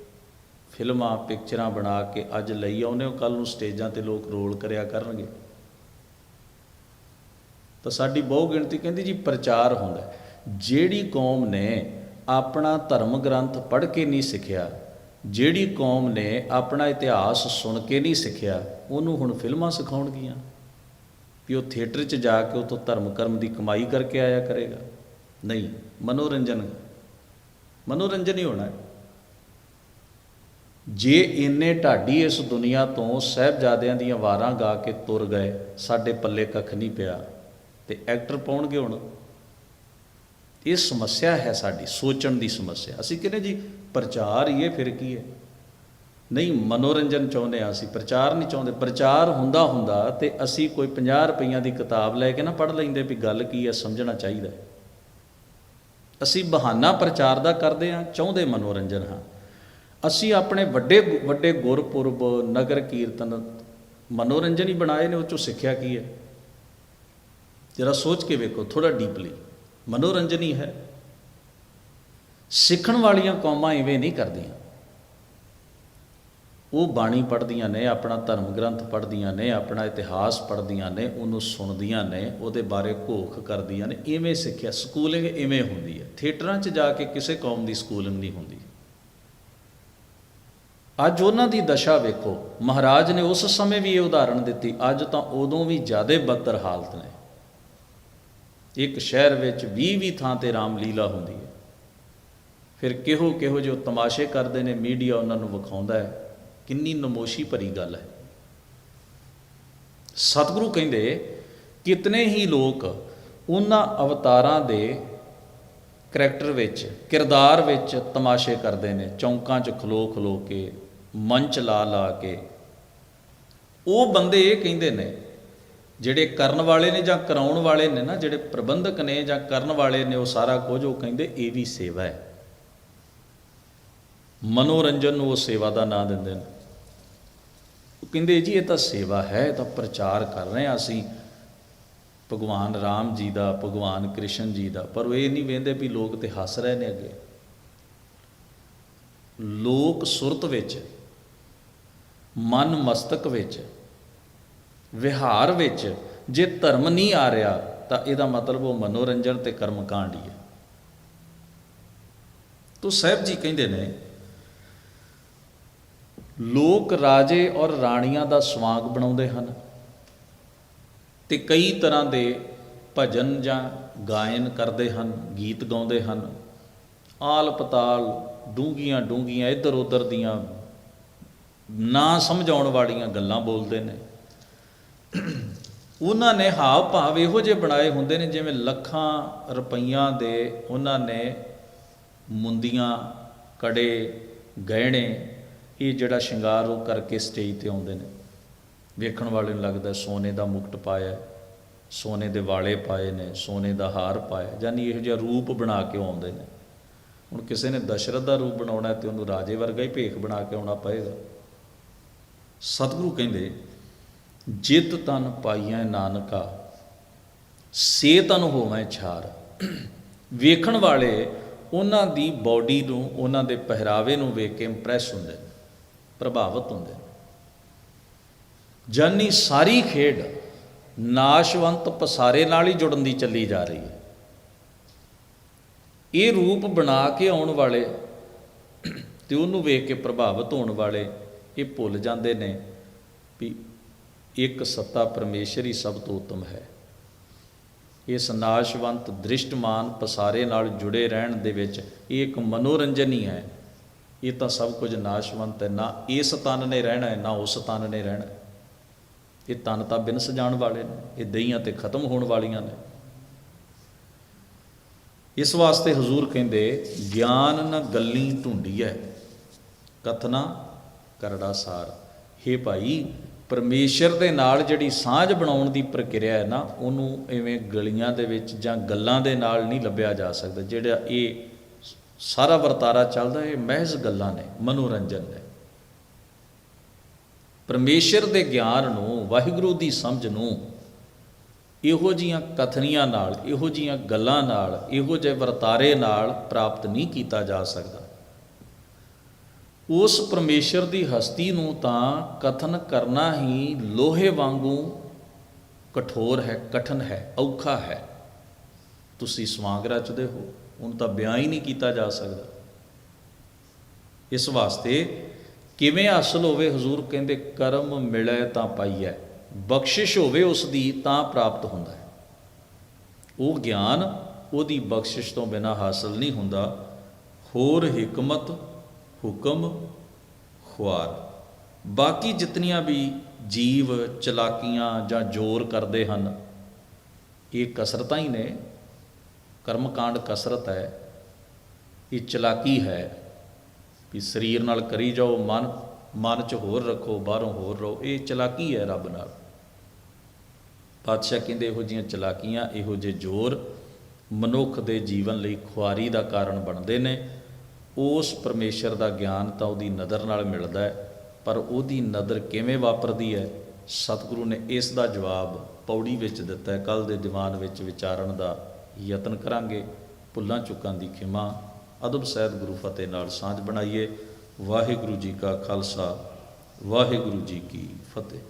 ਫਿਲਮਾਂ, ਪਿਕਚਰਾਂ ਬਣਾ ਕੇ ਅੱਜ ਲਈ ਆਉਂਦੇ ਹੋ ਕੱਲ ਨੂੰ ਸਟੇਜਾਂ ਤੇ ਲੋਕ ਰੋਲ ਕਰਿਆ ਕਰਨਗੇ। ਤਾਂ ਸਾਡੀ ਬਹੁ ਗਿਣਤੀ ਕਹਿੰਦੀ ਜੀ ਪ੍ਰਚਾਰ ਹੁੰਦਾ ਜਿਹੜੀ ਕੌਮ ਨੇ ਆਪਣਾ ਧਰਮ ਗ੍ਰੰਥ ਪੜ੍ਹ ਕੇ ਨਹੀਂ ਸਿੱਖਿਆ, ਜਿਹੜੀ ਕੌਮ ਨੇ ਆਪਣਾ ਇਤਿਹਾਸ ਸੁਣ ਕੇ ਨਹੀਂ ਸਿੱਖਿਆ, ਉਹਨੂੰ ਹੁਣ ਫਿਲਮਾਂ ਸਿਖਾਉਣਗੀਆਂ। ਵੀ ਉਹ ਥੀਏਟਰ 'ਚ ਜਾ ਕੇ ਉਹ ਤੋਂ ਧਰਮ ਕਰਮ ਦੀ ਕਮਾਈ ਕਰਕੇ ਆਇਆ ਕਰੇਗਾ। ਨਹੀਂ, ਮਨੋਰੰਜਨ। ਮਨੋਰੰਜਨ ਹੀ ਹੋਣਾ ਹੈ। ਜੇ ਇੰਨੇ ਢਾਡੀ ਇਸ ਦੁਨੀਆ ਤੋਂ ਸਹਿਬਜ਼ਾਦਿਆਂ ਦੀਆਂ ਵਾਰਾਂ ਗਾ ਕੇ ਤੁਰ ਗਏ, ਸਾਡੇ ਪੱਲੇ ਕੱਖ ਨਹੀਂ ਪਿਆ। ਤੇ ਐਕਟਰ ਪਾਉਣਗੇ ਹੁਣ। ਇਹ ਸਮੱਸਿਆ ਹੈ ਸਾਡੀ, ਸੋਚਣ ਦੀ ਸਮੱਸਿਆ। ਅਸੀਂ ਕਹਿੰਦੇ ਜੀ, ਪ੍ਰਚਾਰ ਹੀ ਹੈ ਫਿਰ ਕੀ ਹੈ? ਨਹੀਂ, ਮਨੋਰੰਜਨ ਚਾਹੁੰਦੇ ਆ ਅਸੀਂ, ਪ੍ਰਚਾਰ ਨਹੀਂ ਚਾਹੁੰਦੇ। ਪ੍ਰਚਾਰ ਹੁੰਦਾ ਹੁੰਦਾ ਤੇ ਅਸੀਂ ਕੋਈ 50 ਰੁਪਈਆਂ ਦੀ ਕਿਤਾਬ ਲੈ ਕੇ ਨਾ ਪੜ੍ਹ ਲੈਂਦੇ ਵੀ ਗੱਲ ਕੀ ਹੈ, ਸਮਝਣਾ ਚਾਹੀਦਾ ਅਸੀਂ ਬਹਾਨਾ ਪ੍ਰਚਾਰ ਦਾ ਕਰਦੇ ਹਾਂ, ਚਾਹੁੰਦੇ ਮਨੋਰੰਜਨ ਹਾਂ। ਅਸੀਂ ਆਪਣੇ ਵੱਡੇ ਵੱਡੇ ਗੁਰਪੁਰਬ, ਨਗਰ ਕੀਰਤਨ ਮਨੋਰੰਜਨ ਹੀ ਬਣਾਏ ਨੇ, ਉਹ ਚੋਂ ਸਿੱਖਿਆ ਕੀ ਹੈ? ਜਰਾ ਸੋਚ ਕੇ ਵੇਖੋ ਥੋੜਾ ਡੀਪਲੀ ਮਨੋਰੰਜਨ ਹੀ। ਹੈ ਸਿੱਖਣ ਵਾਲੀਆਂ ਕੌਮਾਂ ਇਵੇਂ ਨਹੀਂ ਕਰਦੀਆਂ। ਉਹ ਬਾਣੀ ਪੜ੍ਹਦੀਆਂ ਨੇ, ਆਪਣਾ ਧਰਮ ਗ੍ਰੰਥ ਪੜ੍ਹਦੀਆਂ ਨੇ, ਆਪਣਾ ਇਤਿਹਾਸ ਪੜ੍ਹਦੀਆਂ ਨੇ, ਉਹਨੂੰ ਸੁਣਦੀਆਂ ਨੇ, ਉਹਦੇ ਬਾਰੇ ਘੋਖ ਕਰਦੀਆਂ ਨੇ। ਇਵੇਂ ਸਿੱਖਿਆ, ਸਕੂਲਿੰਗ ਇਵੇਂ ਹੁੰਦੀ ਹੈ। ਥੀਏਟਰਾਂ 'ਚ ਜਾ ਕੇ ਕਿਸੇ ਕੌਮ ਦੀ ਸਕੂਲਿੰਗ ਨਹੀਂ ਹੁੰਦੀ। ਅੱਜ ਉਹਨਾਂ ਦੀ ਦਸ਼ਾ ਵੇਖੋ। ਮਹਾਰਾਜ ਨੇ ਉਸ ਸਮੇਂ ਵੀ ਇਹ ਉਦਾਹਰਣ ਦਿੱਤੀ, ਅੱਜ ਤਾਂ ਉਦੋਂ ਵੀ ਜ਼ਿਆਦਾ ਬਦਤਰ ਹਾਲਤ ਨੇ। ਇੱਕ ਸ਼ਹਿਰ ਵਿੱਚ 20-20 ਥਾਂ ਤੇ ਰਾਮਲੀਲਾ ਹੁੰਦੀ ਹੈ। ਫਿਰ ਕਿਹੋ ਕਿਹੋ ਜੋ ਤਮਾਸ਼ੇ ਕਰਦੇ ਨੇ, ਮੀਡੀਆ ਉਹਨਾਂ ਨੂੰ ਵਿਖਾਉਂਦਾ ਹੈ। ਕਿੰਨੀ ਨਮੋਸ਼ੀ ਭਰੀ ਗੱਲ ਹੈ। ਸਤਿਗੁਰੂ ਕਹਿੰਦੇ, ਕਿਤਨੇ ਹੀ ਲੋਕ ਉਹਨਾਂ ਅਵਤਾਰਾਂ ਦੇ ਕਰੈਕਟਰ ਵਿੱਚ, ਕਿਰਦਾਰ ਵਿੱਚ ਤਮਾਸ਼ੇ ਕਰਦੇ ਨੇ। ਚੌਂਕਾਂ 'ਚ ਖਲੋ ਖਲੋ ਕੇ, ਮੰਚ ਲਾ ਲਾ ਕੇ। ਉਹ ਬੰਦੇ ਇਹ ਕਹਿੰਦੇ ਨੇ ਜਿਹੜੇ ਕਰਨ ਵਾਲੇ ਨੇ ਜਾਂ ਕਰਾਉਣ ਵਾਲੇ ਨੇ ਨਾ, ਜਿਹੜੇ ਪ੍ਰਬੰਧਕ ਨੇ ਜਾਂ ਕਰਨ ਵਾਲੇ ਨੇ, ਉਹ ਸਾਰਾ ਕੁਝ ਉਹ ਕਹਿੰਦੇ ਇਹ ਵੀ ਸੇਵਾ ਹੈ। ਮਨੋਰੰਜਨ ਨੂੰ ਉਹ ਸੇਵਾ ਦਾ ਨਾਂ ਦਿੰਦੇ ਨੇ। ਉਹ ਕਹਿੰਦੇ ਜੀ, ਇਹ ਤਾਂ ਸੇਵਾ ਹੈ, ਇਹ ਤਾਂ ਪ੍ਰਚਾਰ ਕਰ ਰਹੇ ਹਾਂ ਅਸੀਂ। ਭਗਵਾਨ ਰਾਮ ਜੀ ਦਾ, ਭਗਵਾਨ ਕ੍ਰਿਸ਼ਨ ਜੀ ਦਾ, ਪਰ ਉਹ ਇਹ ਨਹੀਂ ਵੇਂਦੇ ਵੀ ਲੋਕ ਤੇ ਹੱਸ ਰਹੇ ਨੇ ਅੱਗੇ। ਲੋਕ ਸੁਰਤ ਵਿੱਚ, ਮਨ ਮਸਤਕ ਵਿੱਚ ਵਿਹਾਰ ਵਿੱਚ ਜੇ ਧਰਮ ਨਹੀਂ ਆ ਰਿਹਾ, ਤਾਂ ਇਹਦਾ ਮਤਲਬ ਉਹ ਮਨੋਰੰਜਨ ਤੇ ਕਰਮ ਕਾਂਡ ਹੀ ਹੈ। ਤੋ ਸਾਹਿਬ ਜੀ ਕਹਿੰਦੇ ਨੇ, ਲੋਕ ਰਾਜੇ ਔਰ ਰਾਣੀਆਂ ਦਾ ਸਵਾਂਗ ਬਣਾਉਂਦੇ ਹਨ ਤੇ ਕਈ ਤਰ੍ਹਾਂ ਦੇ ਭਜਨ ਜਾਂ ਗਾਇਨ ਕਰਦੇ ਹਨ, ਗੀਤ ਗਾਉਂਦੇ ਹਨ। ਆਲ ਪਤਾਲ ਡੂੰਗੀਆਂ ਡੂੰਗੀਆਂ ਇੱਧਰ ਉੱਧਰ ਦੀਆਂ ਨਾ ਸਮਝਾਉਣ ਵਾਲੀਆਂ ਗੱਲਾਂ ਬੋਲਦੇ ਨੇ। ਉਹਨਾਂ ਨੇ ਹਾਵ ਭਾਵ ਇਹੋ ਜਿਹੇ ਬਣਾਏ ਹੁੰਦੇ ਨੇ ਜਿਵੇਂ ਲੱਖਾਂ ਰੁਪਈਆਂ ਦੇ ਉਹਨਾਂ ਨੇ ਮੁੰਦੀਆਂ, ਕੜੇ, ਗਹਿਣੇ, ਇਹ ਜਿਹੜਾ ਸ਼ਿੰਗਾਰ ਉਹ ਕਰਕੇ ਸਟੇਜ ਤੇ ਆਉਂਦੇ ਨੇ। ਵੇਖਣ ਵਾਲੇ ਨੂੰ ਲੱਗਦਾ ਸੋਨੇ ਦਾ ਮੁਕਟ ਪਾਇਆ ਸੋਨੇ ਦੇ ਵਾਲੇ ਪਾਏ ਨੇ, ਸੋਨੇ ਦਾ ਹਾਰ ਪਾਇਆ ਯਾਨੀ ਇਹੋ ਜਿਹਾ ਰੂਪ ਬਣਾ ਕੇ ਆਉਂਦੇ ਨੇ। ਹੁਣ ਕਿਸੇ ਨੇ ਦਸ਼ਰਥ ਦਾ ਰੂਪ ਬਣਾਉਣਾ ਹੈ ਤੇ ਉਹਨੂੰ ਰਾਜੇ ਵਰਗਾ ਹੀ ਭੇਖ ਬਣਾ ਕੇ ਆਉਣਾ ਪਏਗਾ। ਸਤਿਗੁਰੂ ਕਹਿੰਦੇ ਜਿਤ ਤਨ ਪਾਈਐ ਨਾਨਕਾ, ਸੇ ਤਨ ਹੋਵੇਂ ਛਾਰ। ਵੇਖਣ ਵਾਲੇ ਉਹਨਾਂ ਦੀ ਬਾਡੀ ਨੂੰ, ਉਹਨਾਂ ਦੇ ਪਹਿਰਾਵੇ ਨੂੰ ਵੇਖ ਕੇ ਇੰਪ੍ਰੈਸ ਹੁੰਦੇ ਨੇ, ਪ੍ਰਭਾਵਿਤ ਹੁੰਦੇ ਨੇ। ਜਾਨੀ ਸਾਰੀ ਖੇਡ ਨਾਸ਼ਵੰਤ ਪਸਾਰੇ ਨਾਲ ਹੀ ਜੁੜਨ ਦੀ ਚੱਲੀ ਜਾ ਰਹੀ ਹੈ। ਇਹ ਰੂਪ ਬਣਾ ਕੇ ਆਉਣ ਵਾਲੇ ਤੇ ਉਹਨੂੰ ਵੇਖ ਕੇ ਪ੍ਰਭਾਵਿਤ ਹੋਣ ਵਾਲੇ ਇਹ ਭੁੱਲ ਜਾਂਦੇ ਨੇ ਵੀ ਇੱਕ ਸੱਤਾ ਪਰਮੇਸ਼ਰ ਹੀ ਸਭ ਤੋਂ ਉੱਤਮ ਹੈ। ਇਸ ਨਾਸ਼ਵੰਤ, ਦ੍ਰਿਸ਼ਟਮਾਨ, ਪਸਾਰੇ ਨਾਲ ਜੁੜੇ ਰਹਿਣ ਦੇ ਵਿੱਚ ਇਹ ਇੱਕ ਮਨੋਰੰਜਨ ਹੀ ਹੈ। ਇਹ ਤਾਂ ਸਭ ਕੁਝ ਨਾਸ਼ਵੰਤ ਹੈ। ਨਾ ਇਸ ਤਨ ਨੇ ਰਹਿਣਾ ਹੈ, ਨਾ ਉਸ ਤਨ ਨੇ ਰਹਿਣਾ ਇਹ ਤਨ ਤਾਂ ਬਿਨਸ ਜਾਣ ਵਾਲੇ ਨੇ, ਇਹ ਦਈਆਂ ਤੇ ਖਤਮ ਹੋਣ ਵਾਲੀਆਂ ਨੇ। ਇਸ ਵਾਸਤੇ ਹਜ਼ੂਰ ਕਹਿੰਦੇ, ਗਿਆਨ ਨ ਗੱਲੀ ਢੂੰਡੀਐ ਕਥਨਾ ਕਰੜਾ ਸਾਰ। ਹੇ ਭਾਈ ਪਰਮੇਸ਼ਰ ਦੇ ਨਾਲ ਜਿਹੜੀ ਸਾਂਝ ਬਣਾਉਣ ਦੀ ਪ੍ਰਕਿਰਿਆ ਹੈ ਨਾ, ਉਹਨੂੰ ਐਵੇਂ ਗਲੀਆਂ ਦੇ ਵਿੱਚ ਜਾਂ ਗੱਲਾਂ ਦੇ ਨਾਲ ਨਹੀਂ ਲੱਭਿਆ ਜਾ ਸਕਦਾ। ਜਿਹੜਾ ਇਹ ਸਾਰਾ ਵਰਤਾਰਾ ਚੱਲਦਾ, ਇਹ ਮਹਿਜ਼ ਗੱਲਾਂ ਨੇ, ਮਨੋਰੰਜਨ ਨੇ। ਪਰਮੇਸ਼ਰ ਦੇ ਗਿਆਨ ਨੂੰ, ਵਾਹਿਗੁਰੂ ਦੀ ਸਮਝ ਨੂੰ ਇਹੋ ਜੀਆਂ ਕਥਨੀਆਂ ਨਾਲ, ਇਹੋ ਜੀਆਂ ਗੱਲਾਂ ਨਾਲ, ਇਹੋ ਜਿਹੇ ਵਰਤਾਰੇ ਨਾਲ ਪ੍ਰਾਪਤ ਨਹੀਂ ਕੀਤਾ ਜਾ ਸਕਦਾ। ਉਸ ਪਰਮੇਸ਼ਰ ਦੀ ਹਸਤੀ ਨੂੰ ਤਾਂ ਕਥਨ ਕਰਨਾ ਹੀ ਲੋਹੇ ਵਾਂਗੂ ਕਠੋਰ ਹੈ, ਕਠਨ ਹੈ, ਔਖਾ ਹੈ। ਤੁਸੀਂ ਸਵਾਂਗ ਰਚਦੇ ਹੋ, ਉਹਨੂੰ ਤਾਂ ਬਿਆਨ ਹੀ ਨਹੀਂ ਕੀਤਾ ਜਾ ਸਕਦਾ। ਇਸ ਵਾਸਤੇ ਕਿਵੇਂ ਹਾਸਲ ਹੋਵੇ ਹਜ਼ੂਰ, ਕਹਿੰਦੇ ਕਰਮ ਮਿਲੇ ਤਾਂ ਪਾਈਐ, ਬਖਸ਼ਿਸ਼ ਹੋਵੇ ਉਸ ਦੀ ਤਾਂ ਪ੍ਰਾਪਤ ਹੁੰਦਾ ਹੈ। ਉਹ ਗਿਆਨ ਉਹਦੀ ਬਖਸ਼ਿਸ਼ ਤੋਂ ਬਿਨਾ ਹਾਸਲ ਨਹੀਂ ਹੁੰਦਾ। ਹੋਰ ਹਕਮਤ ਹੁਕਮ, ਖੁਆਰ। ਬਾਕੀ ਜਿਤਨੀਆਂ ਵੀ ਜੀਵ ਚਲਾਕੀਆਂ ਜਾਂ ਜ਼ੋਰ ਕਰਦੇ ਹਨ, ਇਹ ਕਸਰਤਾਂ ਹੀ ਨੇ। ਕਰਮ ਕਾਂਡ ਕਸਰਤ ਹੈ। ਇਹ ਚਲਾਕੀ ਹੈ ਵੀ ਸਰੀਰ ਨਾਲ ਕਰੀ ਜਾਓ, ਮਨ ਮਨ 'ਚ ਹੋਰ ਰੱਖੋ, ਬਾਹਰੋਂ ਹੋਰ ਰਹੋ। ਇਹ ਚਲਾਕੀ ਹੈ ਰੱਬ ਨਾਲ। ਪਾਤਸ਼ਾਹ ਕਹਿੰਦੇ ਇਹੋ ਜੀਆਂ ਚਲਾਕੀਆਂ, ਇਹੋ ਜਿਹੇ ਜ਼ੋਰ ਮਨੁੱਖ ਦੇ ਜੀਵਨ ਲਈ ਖੁਆਰੀ ਦਾ ਕਾਰਨ ਬਣਦੇ ਨੇ। ਉਸ ਪਰਮੇਸ਼ਰ ਦਾ ਗਿਆਨ ਤਾਂ ਉਹਦੀ ਨਜ਼ਰ ਨਾਲ ਮਿਲਦਾ ਹੈ, ਪਰ ਉਹਦੀ ਨਜ਼ਰ ਕਿਵੇਂ ਵਾਪਰਦੀ ਹੈ? ਸਤਿਗੁਰੂ ਨੇ ਇਸ ਦਾ ਜਵਾਬ ਪੌੜੀ ਵਿੱਚ ਦਿੱਤਾ ਹੈ ਕੱਲ ਦੇ ਦੀਵਾਨ ਵਿੱਚ ਵਿਚਾਰਨ ਦਾ ਯਤਨ ਕਰਾਂਗੇ। ਭੁੱਲਾਂ ਚੁੱਕਾਂ ਦੀ ਖਿਮਾ, ਅਦਬ ਸਹਿਤ ਗੁਰੂ ਫਤਿਹ ਨਾਲ ਸਾਂਝ ਬਣਾਈਏ। ਵਾਹਿਗੁਰੂ ਜੀ ਕਾ ਖਾਲਸਾ, ਵਾਹਿਗੁਰੂ ਜੀ ਕੀ ਫਤਿਹ।